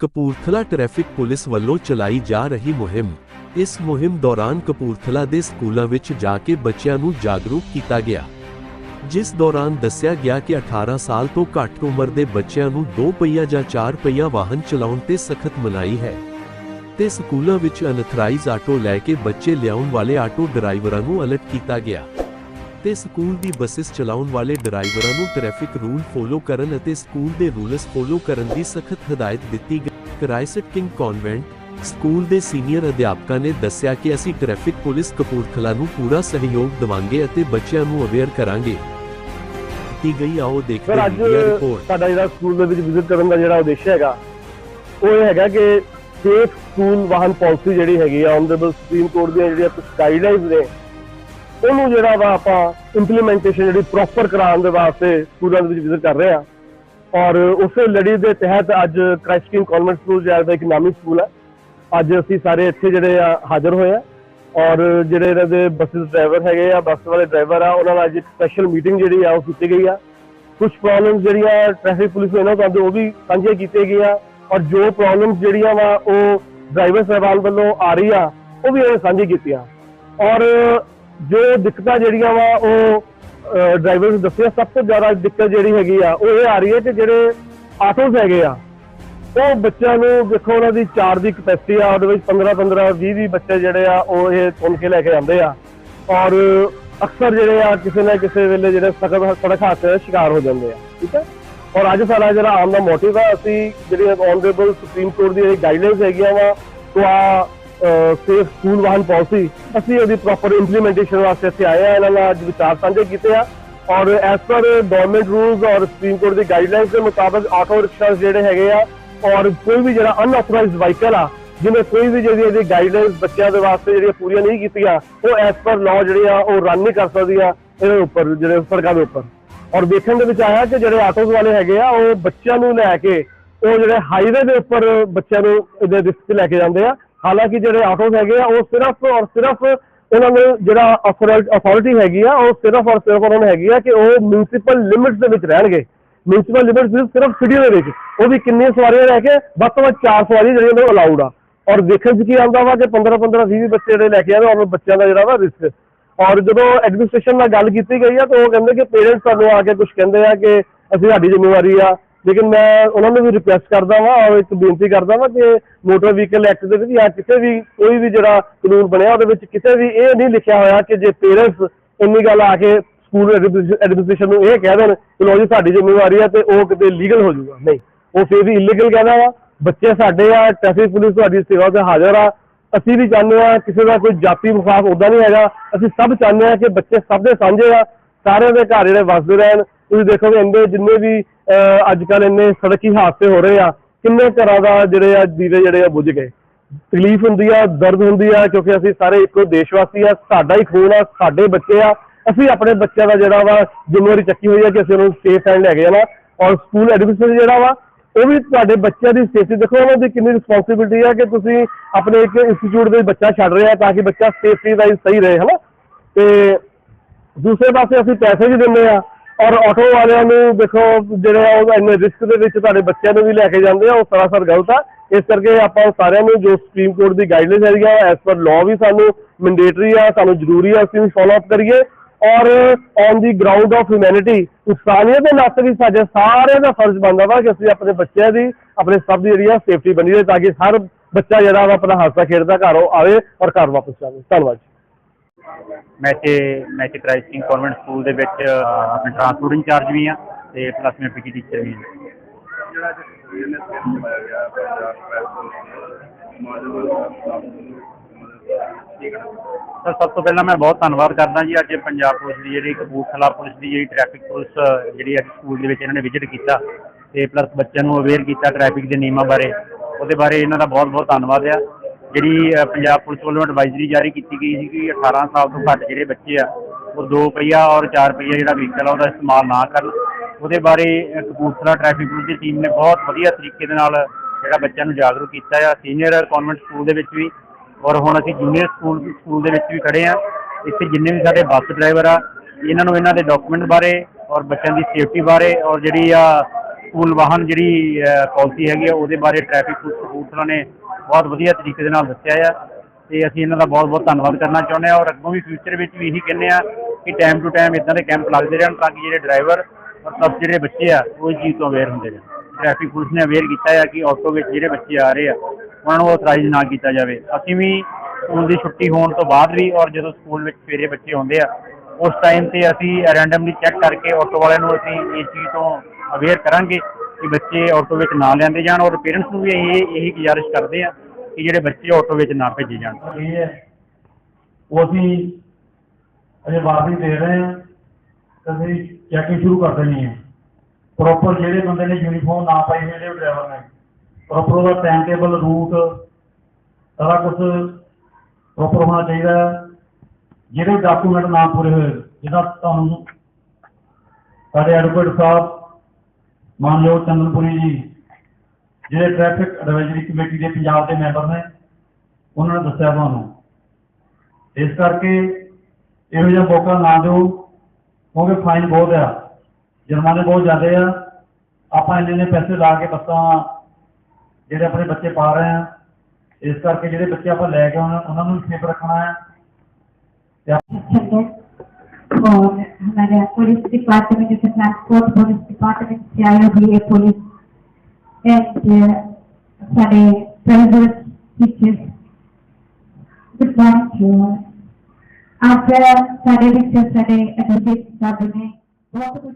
Kapurthala traffic police ਵੱਲੋਂ ਚਲਾਈ ਜਾ ਰਹੀ ਮੁਹਿੰਮ। ਇਸ ਮੁਹਿੰਮ ਦੌਰਾਨ ਕਪੂਰਥਲਾ ਦੇ ਸਕੂਲਾਂ ਵਿੱਚ ਜਾ ਕੇ ਬੱਚਿਆਂ ਨੂੰ ਜਾਗਰੂਕ ਕੀਤਾ ਗਿਆ। ਜਿਸ ਦੌਰਾਨ ਦੱਸਿਆ ਗਿਆ ਕਿ 18 ਸਾਲ ਤੋਂ ਘੱਟ ਉਮਰ ਦੇ ਬੱਚਿਆਂ ਨੂੰ 2 ਪਹੀਆ ਜਾਂ 4 ਪਹੀਆ ਵਾਹਨ ਚਲਾਉਣ ਤੇ ਸਖਤ ਮਨਾਹੀ ਹੈ। ਤੇ ਸਕੂਲਾਂ ਵਿੱਚ ਅਨਥਰਾਈਜ਼ ਆਟੋ ਲੈ ਕੇ ਬੱਚੇ ਲਿਆਉਣ ਵਾਲੇ ਆਟੋ ਡਰਾਈਵਰਾਂ ਨੂੰ ਅਲਰਟ ਕੀਤਾ ਗਿਆ। ਤੇ ਸਕੂਲ ਦੀ ਬੱਸਿਸ ਚਲਾਉਣ ਵਾਲੇ ਡਰਾਈਵਰਾਂ ਨੂੰ ਟ੍ਰੈਫਿਕ ਰੂਲ ਫੋਲੋ ਕਰਨ ਅਤੇ ਸਕੂਲ ਦੇ ਰੂਲਸ ਫੋਲੋ ਕਰਨ ਦੀ ਸਖਤ ਹਦਾਇਤ ਦਿੱਤੀ ਗਈ। ਕ੍ਰਾਈਸਟ ਕਿੰਗ ਕਨਵੈਂਟ ਸਕੂਲ ਦੇ ਸੀਨੀਅਰ ਅਧਿਆਪਕਾਂ ਨੇ ਦੱਸਿਆ ਕਿ ਅਸੀਂ ਟ੍ਰੈਫਿਕ ਪੁਲਿਸ ਕਪੂਰਥਲਾ ਨੂੰ ਪੂਰਾ ਸਹਿਯੋਗ ਦੇਵਾਂਗੇ ਅਤੇ ਬੱਚਿਆਂ ਨੂੰ ਅਵੇਅਰ ਕਰਾਂਗੇ। ਕੀਤੀ ਗਈ ਆਓ ਦੇਖਦੇ ਸਰ ਹਾਂ ਰਿਪੋਰਟ ਸਾਡਾ ਜਿਹੜਾ ਸਕੂਲ ਦੇ ਵਿੱਚ ਵਿਜ਼ਿਟ ਕਰਨ ਦਾ ਜਿਹੜਾ ਉਦੇਸ਼ ਹੈਗਾ ਉਹ ਇਹ ਹੈਗਾ ਕਿ ਸੇਫ ਸਕੂਲ ਵਾਹਨ ਪਾਲਿਸੀ ਜਿਹੜੀ ਹੈਗੀ ਆ ਆਨਰੇਬਲ ਸੁਪਰੀਮ ਕੋਰਟ ਦੀਆਂ ਜਿਹੜੀਆਂ ਕੁਝ ਗਾਈਡਲਾਈਨਸ ਨੇ ਉਹਨੂੰ ਜਿਹੜਾ ਵਾ ਆਪਾਂ ਇੰਪਲੀਮੈਂਟੇਸ਼ਨ ਜਿਹੜੀ ਪ੍ਰੋਪਰ ਕਰਾਉਣ ਦੇ ਵਾਸਤੇ ਸਕੂਲਾਂ ਦੇ ਵਿੱਚ ਵਿਜ਼ਿਟ ਕਰ ਰਹੇ ਆ। ਔਰ ਉਸੇ ਲੜੀ ਦੇ ਤਹਿਤ ਅੱਜ ਕ੍ਰਾਈਸਟ ਕਿੰਗ ਕਨਵੈਂਟ ਸਕੂਲ ਜਿਹੜਾ ਦਾ ਇੱਕ ਨਾਮੀ ਸਕੂਲ ਹੈ ਅੱਜ ਅਸੀਂ ਸਾਰੇ ਇੱਥੇ ਜਿਹੜੇ ਆ, ਹਾਜ਼ਰ ਹੋਏ ਆ। ਔਰ ਜਿਹੜੇ ਇਹਨਾਂ ਦੇ ਬੱਸਿਸ ਡਰਾਈਵਰ ਹੈਗੇ ਆ ਬੱਸ ਵਾਲੇ ਡਰਾਈਵਰ ਆ, ਉਹਨਾਂ ਨਾਲ ਅੱਜ ਇੱਕ ਸਪੈਸ਼ਲ ਮੀਟਿੰਗ ਜਿਹੜੀ ਆ, ਉਹ ਕੀਤੀ ਗਈ ਆ। ਕੁਝ ਪ੍ਰੋਬਲਮਸ ਜਿਹੜੀਆਂ ਟ੍ਰੈਫਿਕ ਪੁਲਿਸ ਨੂੰ ਇਹਨਾਂ ਤੋਂ ਉਹ ਵੀ ਸਾਂਝੀਆਂ ਕੀਤੀਆਂ ਗਈਆਂ। ਔਰ ਜੋ ਪ੍ਰੋਬਲਮਸ ਜਿਹੜੀਆਂ ਵਾ, ਉਹ ਡਰਾਈਵਰ ਸਾਹਿਬਾਨ ਵੱਲੋਂ ਆ ਰਹੀ ਆ, ਉਹ ਵੀ ਇਹਨਾਂ ਸਾਂਝੀ ਕੀਤੀਆਂ। ਔਰ ਜੋ ਦਿੱਕਤਾਂ ਜਿਹੜੀਆਂ ਵਾ ਉਹ ਡਰਾਈਵਰ ਨੂੰ ਦੱਸਿਆ, ਸਭ ਤੋਂ ਜ਼ਿਆਦਾ ਦਿੱਕਤ ਜਿਹੜੀ ਹੈਗੀ ਆ, ਉਹ ਇਹ ਆ ਰਹੀ ਹੈ ਕਿ ਜਿਹੜੇ ਆਟੋਸ ਹੈਗੇ ਆ, ਉਹ ਬੱਚਿਆਂ ਨੂੰ ਦੇਖੋ ਉਹਨਾਂ ਦੀ 4 ਦੀ ਕਪੈਸਿਟੀ ਆ, ਉਹਦੇ ਵਿੱਚ 15 15 20 20 ਬੱਚੇ ਜਿਹੜੇ ਆ, ਉਹ ਇਹ ਚੁਣ ਕੇ ਲੈ ਕੇ ਆਉਂਦੇ ਆ। ਔਰ ਅਕਸਰ ਜਿਹੜੇ ਆ, ਕਿਸੇ ਨਾ ਕਿਸੇ ਵੇਲੇ ਜਿਹੜੇ ਸਖਤ, ਸੜਕ ਹਾਦਸੇ ਦਾ ਸ਼ਿਕਾਰ ਹੋ ਜਾਂਦੇ ਆ, ਠੀਕ ਹੈ? ਔਰ ਅੱਜ ਸਾਡਾ ਜਿਹੜਾ ਆਉਣ ਦਾ ਮੋਟਿਵ ਆ, ਅਸੀਂ ਜਿਹੜੀ ਆਨਰੇਬਲ ਸੁਪਰੀਮ ਕੋਰਟ ਦੀ ਜਿਹੜੀ ਗਾਈਡਲਾਈਨਸ ਹੈਗੀਆਂ ਵਾ, ਉਹ ਆ ਸੇਫ ਸਕੂਲ ਵਾਹਨ ਪਾਲਿਸੀ, ਅਸੀਂ ਉਹਦੀ ਪ੍ਰੋਪਰ ਇੰਪਲੀਮੈਂਟੇਸ਼ਨ ਵਾਸਤੇ ਇੱਥੇ ਆਏ ਆ, ਇਹਨਾਂ ਨਾਲ ਅੱਜ ਵਿਚਾਰ ਸਾਂਝੇ ਕੀਤੇ ਆ। ਔਰ ਐਸ ਪਰ ਗਵਰਨਮੈਂਟ ਰੂਲਸ ਔਰ ਸੁਪਰੀਮ ਕੋਰਟ ਦੀ ਗਾਈਡਲਾਈਨਸ ਦੇ ਮੁਤਾਬਕ ਆਟੋ ਰਿਕਸ਼ਾਸ ਜਿਹੜੇ ਹੈਗੇ ਆ, ਔਰ ਕੋਈ ਵੀ ਜਿਹੜਾ ਅਨਆਥੋਰਾਈਜ਼ਡ ਵਾਹੀਕਲ ਆ ਜਿਹਨੇ ਕੋਈ ਵੀ ਜਿਹੜੀ ਇਹਦੀ ਗਾਈਡਲਾਈਨਸ ਬੱਚਿਆਂ ਦੇ ਵਾਸਤੇ ਜਿਹੜੀਆਂ ਪੂਰੀਆਂ ਨਹੀਂ ਕੀਤੀਆਂ, ਉਹ ਐਸ ਪਰ ਲਾਅ ਜਿਹੜੇ ਆ, ਉਹ ਰਨ ਨਹੀਂ ਕਰ ਸਕਦੀਆਂ ਇਹਦੇ ਉੱਪਰ, ਜਿਹੜੇ ਸੜਕਾਂ ਦੇ ਉੱਪਰ। ਔਰ ਵੇਖਣ ਦੇ ਵਿੱਚ ਆਇਆ ਕਿ ਜਿਹੜੇ ਆਟੋਸ ਵਾਲੇ ਹੈਗੇ ਆ, ਉਹ ਬੱਚਿਆਂ ਨੂੰ ਲੈ ਕੇ, ਉਹ ਜਿਹੜੇ ਹਾਈਵੇ ਦੇ ਉੱਪਰ ਬੱਚਿਆਂ ਨੂੰ ਇਹਦੇ ਰਿਸਕ ਤੇ ਲੈ ਕੇ ਜਾਂਦੇ ਆ ਹਾਲਾਂਕਿ ਜਿਹੜੇ ਆਟੋਸ ਹੈਗੇ ਆ, ਉਹ ਸਿਰਫ ਔਰ ਸਿਰਫ ਉਹਨਾਂ ਨੂੰ ਜਿਹੜਾ ਅਥਾਰਟੀ ਹੈਗੀ ਆ, ਉਹ ਸਿਰਫ ਔਰ ਸਿਰਫ ਉਹਨਾਂ ਨੂੰ ਹੈਗੀ ਆ ਕਿ ਉਹ ਮਿਊਨਿਸਪਲ ਲਿਮਿਟਸ ਦੇ ਵਿੱਚ ਰਹਿਣਗੇ। ਮਿਊਨਿਸਪਲ ਲਿਮਿਟਸ ਸਿਰਫ ਸਿਟੀ ਦੇ ਵਿੱਚ। ਉਹ ਵੀ ਕਿੰਨੀਆਂ ਸਵਾਰੀਆਂ ਰਹਿ ਕੇ, ਵੱਧ ਤੋਂ ਵੱਧ 4 ਸਵਾਰੀ ਜਿਹੜੀਆਂ ਨੇ ਅਲਾਉਡ ਆ। ਔਰ ਦੇਖਣ 'ਚ ਕੀ ਆਉਂਦਾ ਵਾ ਕਿ 15 15 20 ਬੱਚੇ ਜਿਹੜੇ ਲੈ ਕੇ ਆਉਂਦੇ ਉਹਨਾਂ ਬੱਚਿਆਂ ਦਾ ਜਿਹੜਾ ਵਾ ਰਿਸਕ ਔਰ ਜਦੋਂ ਐਡਮਿਨਿਸਟ੍ਰੇਸ਼ਨ ਨਾਲ ਗੱਲ ਕੀਤੀ ਗਈ ਆ, ਤਾਂ ਉਹ ਕਹਿੰਦੇ ਕਿ ਪੇਰੈਂਟਸ ਸਾਨੂੰ ਆ ਕੇ ਕੁਝ ਕਹਿੰਦੇ ਆ ਕਿ ਅਸੀਂ ਸਾਡੀ ਜ਼ਿੰਮੇਵਾਰੀ ਆ ਲੇਕਿਨ ਮੈਂ ਉਹਨਾਂ ਨੂੰ ਵੀ ਰਿਕੁਐਸਟ ਕਰਦਾ ਵਾਂ ਔਰ ਇੱਕ ਬੇਨਤੀ ਕਰਦਾ ਵਾਂ ਕਿ ਮੋਟਰ ਵਹੀਕਲ ਐਕਟ ਦੇ ਵਿੱਚ ਜਾਂ ਕਿਸੇ ਵੀ ਕੋਈ ਵੀ ਜਿਹੜਾ ਕਾਨੂੰਨ ਬਣਿਆ ਉਹਦੇ ਵਿੱਚ ਕਿਸੇ ਵੀ ਇਹ ਨਹੀਂ ਲਿਖਿਆ ਹੋਇਆ ਕਿ ਜੇ ਪੇਰੈਂਟਸ ਇੰਨੀ ਗੱਲ ਆ ਕੇ ਸਕੂਲ ਐਡਮਿਨਿਸਟ੍ਰੇਸ਼ਨ ਨੂੰ ਇਹ ਕਹਿ ਦੇਣ ਕਿ ਲੋ ਜੀ ਸਾਡੀ ਜ਼ਿੰਮੇਵਾਰੀ ਆ ਤੇ ਉਹ ਕਿਤੇ ਲੀਗਲ ਹੋ ਜਾਊਗਾ। ਨਹੀਂ, ਉਹ ਫਿਰ ਵੀ ਇਲੀਗਲ ਕਹਿੰਦਾ ਵਾ। ਬੱਚੇ ਸਾਡੇ ਆ ਟ੍ਰੈਫਿਕ ਪੁਲਿਸ ਤੁਹਾਡੀ ਸੇਵਾ ਤੇ ਹਾਜ਼ਰ ਆ। ਅਸੀਂ ਵੀ ਚਾਹੁੰਦੇ ਆ ਕਿਸੇ ਦਾ ਕੋਈ ਜਾਤੀ ਵਿਖਾਸ ਉਦਾਂ ਨਹੀਂ ਹੈਗਾ। ਅਸੀਂ ਸਭ ਚਾਹੁੰਦੇ ਆ ਕਿ ਬੱਚੇ ਸਭ ਦੇ ਸਾਂਝੇ ਆ। ਸਾਰਿਆਂ ਦੇ ਘਰ ਜਿਹੜੇ ਵਸਦੇ ਰਹਿਣ। ਤੁਸੀਂ ਦੇਖੋਗੇ ਇੰਨੇ ਜਿੰਨੇ ਵੀ ਅੱਜ ਕੱਲ ਇੰਨੇ ਸੜਕੀ ਹਾਦਸੇ ਹੋ ਰਹੇ ਆ, ਕਿੰਨੇ ਘਰਾਂ ਦਾ ਜਿਹੜੇ ਆ ਦੀਵੇ ਜਿਹੜੇ ਆ ਬੁੱਝ ਗਏ। ਤਕਲੀਫ ਹੁੰਦੀ ਆ, ਦਰਦ ਹੁੰਦੀ ਆ, ਕਿਉਂਕਿ ਅਸੀਂ ਸਾਰੇ ਇੱਕੋ ਦੇਸ਼ ਵਾਸੀ ਆ, ਸਾਡਾ ਹੀ ਖੂਨ ਆ, ਸਾਡੇ ਬੱਚੇ ਆ, ਅਸੀਂ ਆਪਣੇ ਬੱਚਿਆਂ ਦਾ ਜਿਹੜਾ ਵਾ ਜ਼ਿੰਮੇਵਾਰੀ ਚੱਕੀ ਹੋਈ ਆ ਕਿ ਅਸੀਂ ਉਹਨੂੰ ਸੇਫ ਐਂਡ ਲੈ ਗਏ ਨਾ, ਔਰ ਸਕੂਲ ਐਡਮਿਨਿਸਟ੍ਰੇਸ਼ਨ ਜਿਹੜਾ ਵਾ, ਉਹ ਵੀ ਤੁਹਾਡੇ ਬੱਚਿਆਂ ਦੀ ਸੇਫਟੀ ਦੇਖੋ ਉਹਨਾਂ ਦੀ ਕਿੰਨੀ ਰਿਸਪੌਂਸਿਬਿਲਟੀ ਆ ਕਿ ਤੁਸੀਂ ਆਪਣੇ ਇੱਕ ਇੰਸਟੀਚਿਊਟ ਦੇ ਬੱਚਾ ਛੱਡ ਰਿਹਾ ਤਾਂ ਕਿ ਬੱਚਾ ਸੇਫਟੀ ਵਾਈਜ਼ ਸਹੀ ਰਹੇ, ਹਨਾ? ਤੇ ਦੂਸਰੇ ਪਾਸੇ ਅਸੀਂ ਪੈਸੇ ਵੀ ਦਿੰਦੇ ਆ ਔਰ ਆਟੋ ਵਾਲਿਆਂ ਨੂੰ ਦੇਖੋ, ਜਿਹੜੇ ਆ ਉਹ ਇੰਨੇ ਰਿਸਕ ਦੇ ਵਿੱਚ ਤੁਹਾਡੇ ਬੱਚਿਆਂ ਨੂੰ ਵੀ ਲੈ ਕੇ ਜਾਂਦੇ ਆ, ਉਹ ਸਰਾਸਰ ਗਲਤ ਆ। ਇਸ ਕਰਕੇ ਆਪਾਂ ਸਾਰਿਆਂ ਨੂੰ ਜੋ ਸੁਪਰੀਮ ਕੋਰਟ ਦੀ ਗਾਈਡਲੈਂਸ ਹੈਗੀ ਆ ਐਸ ਪਰ ਲਾਅ ਵੀ ਸਾਨੂੰ ਮੈਂਡੇਟਰੀ ਆ, ਸਾਨੂੰ ਜ਼ਰੂਰੀ ਆ, ਅਸੀਂ ਵੀ ਫਾਲੋ ਅਪ ਕਰੀਏ। ਔਰ on the ground of humanity ਇਨਸਾਨੀਅਤ ਦੇ ਨਾਤੇ ਵੀ ਸਾਡੇ ਸਾਰਿਆਂ ਦਾ ਫਰਜ਼ ਬਣਦਾ ਵਾ ਕਿ ਅਸੀਂ ਆਪਣੇ ਬੱਚਿਆਂ ਦੀ, ਆਪਣੇ ਸਭ ਦੀ ਜਿਹੜੀ ਆ ਸੇਫਟੀ ਬਣੀ ਰਹੇ ਤਾਂ ਕਿ ਹਰ ਬੱਚਾ ਜਿਹੜਾ ਵਾ ਆਪਣਾ ਹਾਸਾ ਖੇਡਦਾ ਘਰੋਂ ਆਵੇ ਔਰ ਘਰ ਵਾਪਸ ਜਾਵੇ। ਧੰਨਵਾਦ ਮੈਂ ਇੱਥੇ ਮੈਂ ਇੱਥੇ ਕ੍ਰਾਈਸਟ ਕਿੰਗ ਕਨਵੈਂਟ ਸਕੂਲ ਦੇ ਵਿੱਚ ਆਪਣੇ ਟਰਾਂਸਪੋਰਟ ਇੰਚਾਰਜ ਵੀ ਹਾਂ ਤੇ ਪਲੱਸ ਮੈਂ ਪੀਟੀ ਟੀਚਰ ਵੀ ਹਾਂ। ਸਰ ਸਭ ਤੋਂ ਪਹਿਲਾਂ ਮੈਂ ਬਹੁਤ ਧੰਨਵਾਦ ਕਰਦਾ ਜੀ ਅੱਜ ਪੰਜਾਬ ਪੁਲਿਸ ਦੀ ਜਿਹੜੀ ਕਪੂਰਥਲਾ ਪੁਲਿਸ ਦੀ ਜਿਹੜੀ ਟ੍ਰੈਫਿਕ ਪੁਲਿਸ ਜਿਹੜੀ ਅੱਜ ਸਕੂਲ ਦੇ ਵਿੱਚ ਇਹਨਾਂ ਨੇ ਵਿਜ਼ਿਟ ਕੀਤਾ ਤੇ ਪਲੱਸ ਬੱਚਿਆਂ ਨੂੰ ਅਵੇਅਰ ਕੀਤਾ ਟ੍ਰੈਫਿਕ ਦੇ ਨਿਯਮਾਂ ਬਾਰੇ ਉਹਦੇ ਬਾਰੇ ਇਹਨਾਂ ਦਾ ਬਹੁਤ ਬਹੁਤ ਧੰਨਵਾਦ ਆ। ਜਿਹੜੀ ਪੰਜਾਬ ਪੁਲਿਸ ਵੱਲੋਂ ਐਡਵਾਈਜ਼ਰੀ ਜਾਰੀ ਕੀਤੀ ਗਈ ਸੀ ਕਿ 18 ਸਾਲ ਤੋਂ ਘੱਟ ਜਿਹੜੇ ਬੱਚੇ ਆ, ਉਹ ਦੋ ਪਹੀਆ ਔਰ ਚਾਰ ਪਹੀਆ ਜਿਹੜਾ ਵਹੀਕਲ ਆ, ਉਹਦਾ ਇਸਤੇਮਾਲ ਨਾ ਕਰਨ। ਉਹਦੇ ਬਾਰੇ ਕਪੂਰਥਲਾ ਟ੍ਰੈਫਿਕ ਪੁਲਿਸ ਦੀ ਟੀਮ ਨੇ ਬਹੁਤ ਵਧੀਆ ਤਰੀਕੇ ਦੇ ਨਾਲ ਜਿਹੜਾ ਬੱਚਿਆਂ ਨੂੰ ਜਾਗਰੂਕ ਕੀਤਾ ਆ। ਸੀਨੀਅਰ ਕਨਵੈਂਟ ਸਕੂਲ ਦੇ ਵਿੱਚ ਵੀ ਔਰ ਹੁਣ ਅਸੀਂ ਜੂਨੀਅਰ ਸਕੂਲ ਸਕੂਲ ਦੇ ਵਿੱਚ ਵੀ ਖੜੇ ਆ। ਇੱਥੇ ਜਿੰਨੇ ਵੀ ਸਾਡੇ ਬੱਸ ਡਰਾਈਵਰ ਆ, ਇਹਨਾਂ ਨੂੰ ਇਹਨਾਂ ਦੇ ਡਾਕੂਮੈਂਟ ਬਾਰੇ ਔਰ ਬੱਚਿਆਂ ਦੀ ਸੇਫਟੀ ਬਾਰੇ ਔਰ ਜਿਹੜੀ ਆ ਸਕੂਲ ਵਾਹਨ ਜਿਹੜੀ ਪਾਲਿਸੀ ਹੈਗੀ ਆ, ਉਹਦੇ ਬਾਰੇ ਟ੍ਰੈਫਿਕ ਪੁਲਿਸ ਕਪੂਰਥਲਾ ਨੇ ਬਹੁਤ ਵਧੀਆ ਤਰੀਕੇ ਦੇ ਨਾਲ ਦੱਸਿਆ ਆ ਤੇ ਅਸੀਂ ਇਹਨਾਂ ਦਾ ਬਹੁਤ ਬਹੁਤ ਧੰਨਵਾਦ ਕਰਨਾ ਚਾਹੁੰਦੇ ਆ ਔਰ ਅੱਗੋਂ ਵੀ ਫਿਊਚਰ ਵਿੱਚ ਵੀ ਇਹੀ ਕਹਿੰਦੇ ਆ ਕਿ ਟਾਈਮ ਟੂ ਟਾਈਮ ਇਦਾਂ ਦੇ ਕੈਂਪ ਲੱਗਦੇ ਰਹਿਣ ਤਾਂ ਕਿ ਜਿਹੜੇ ਡਰਾਈਵਰ ਔਰ ਸਭ ਜਿਹੜੇ ਬੱਚੇ ਆ, ਉਹ ਇਸ ਚੀਜ਼ ਤੋਂ ਅਵੇਅਰ ਹੁੰਦੇ ਰਹਿਣ। ਟ੍ਰੈਫਿਕ ਪੁਲਿਸ ਨੇ ਅਵੇਅਰ ਕੀਤਾ ਆ ਕਿ ਆਟੋ ਵਿੱਚ ਜਿਹੜੇ ਬੱਚੇ ਆ ਰਹੇ ਆ, ਉਹਨਾਂ ਨੂੰ ਅਥਰਾਈਜ਼ ਨਾ ਕੀਤਾ ਜਾਵੇ। ਅਸੀਂ ਵੀ ਸਕੂਲ ਦੀ ਛੁੱਟੀ ਹੋਣ ਤੋਂ ਬਾਅਦ ਵੀ ਔਰ ਜਦੋਂ ਸਕੂਲ ਵਿੱਚ ਫੇਰੇ ਬੱਚੇ ਆਉਂਦੇ ਆ, ਉਸ ਟਾਈਮ ਤੇ ਅਸੀਂ ਰੈਂਡਮਲੀ ਚੈੱਕ ਕਰਕੇ ਆਟੋ ਵਾਲਿਆਂ ਨੂੰ ਅਸੀਂ ਇਸ ਚੀਜ਼ ਤੋਂ ਅਵੇਅਰ ਕਰਾਂਗੇ ਕਿ ਬੱਚੇ ਆਟੋ ਵਿੱਚ ਨਾ ਲਿਆਂਦੇ ਜਾਣ ਔਰ ਪੇਰੈਂਟਸ ਨੂੰ ਵੀ ਇਹ ਇਹੀ ਗੁਜ਼ਾਰਿਸ਼ ਕਰਦੇ ਆ ਕਿ ਜਿਹੜੇ ਬੱਚੇ ਆਟੋ ਵਿੱਚ ਨਾ ਭੇਜੇ ਜਾਣ। ਇਹ ਹੈ। ਉਹ ਅਸੀਂ ਅਜੇ ਵਾਰਨਿੰਗ ਦੇ ਰਹੇ ਹਾਂ ਤੇ ਚੈਕਿੰਗ ਸ਼ੁਰੂ ਕਰ ਦੇਣੀ ਹੈ। ਪ੍ਰੋਪਰ ਜਿਹੜੇ ਬੰਦੇ ਨੇ ਯੂਨੀਫਾਰਮ ਨਾ ਪਾਈ ਹੋਈ ਜਿਹੜੇ ਡਰਾਈਵਰ ਨੇ ਪ੍ਰੋਪਰ ਉਹਦਾ ਟਾਈਮ ਟੇਬਲ ਰੂਟ ਸਾਰਾ ਕੁਝ ਪ੍ਰੋਪਰ ਹੋਣਾ ਚਾਹੀਦਾ ਜਿਹੜੇ ਡਾਕੂਮੈਂਟ ਨਾ ਪੂਰੇ ਹੋਏ ਜਿਹਦਾ ਤੁਹਾਨੂੰ ਸਾਡੇ ਐਡਵੋਕੇਟ ਸਾਹਿਬ ਮਾਨਯੋਗ ਚੰਦਨਪੁਰੀ ਜੀ, ਜਿਹੜੇ ਟ੍ਰੈਫਿਕ ਐਡਵਾਈਜ਼ਰੀ ਕਮੇਟੀ ਦੇ ਪੰਜਾਬ ਦੇ ਮੈਂਬਰ ਨੇ, ਉਹਨਾਂ ਨੇ ਦੱਸਿਆ ਤੁਹਾਨੂੰ। ਇਸ ਕਰਕੇ ਇਹੋ ਜਿਹਾ ਮੌਕਾ ਨਾ ਦਿਓ, ਕਿਉਂਕਿ ਫਾਈਨ ਬਹੁਤ ਆ, ਜੁਰਮਾਨੇ ਬਹੁਤ ਜ਼ਿਆਦੇ ਆ। ਆਪਾਂ ਇੰਨੇ ਨੇ ਪੈਸੇ ਲਾ ਕੇ ਬੱਸਾਂ ਜਿਹੜੇ ਆਪਣੇ ਬੱਚੇ ਪਾ ਰਹੇ ਆ, ਇਸ ਕਰਕੇ ਜਿਹੜੇ ਬੱਚੇ ਆਪਾਂ ਲੈ ਕੇ ਆਉਣਾ, ਉਹਨਾਂ ਨੂੰ ਸੇਫ ਰੱਖਣਾ ਹੈ। और हमारे पुलिस डिपार्टमेंट जैसे ट्रांसपोर्ट पुलिस डिपार्टमेंट से आए हुए है पुलिस एंड सारे ट्रेवलर्स टीचर्स गुड मॉर्निंग आज सारे विच सारे एडवोकेट साहब ने बहुत कुछ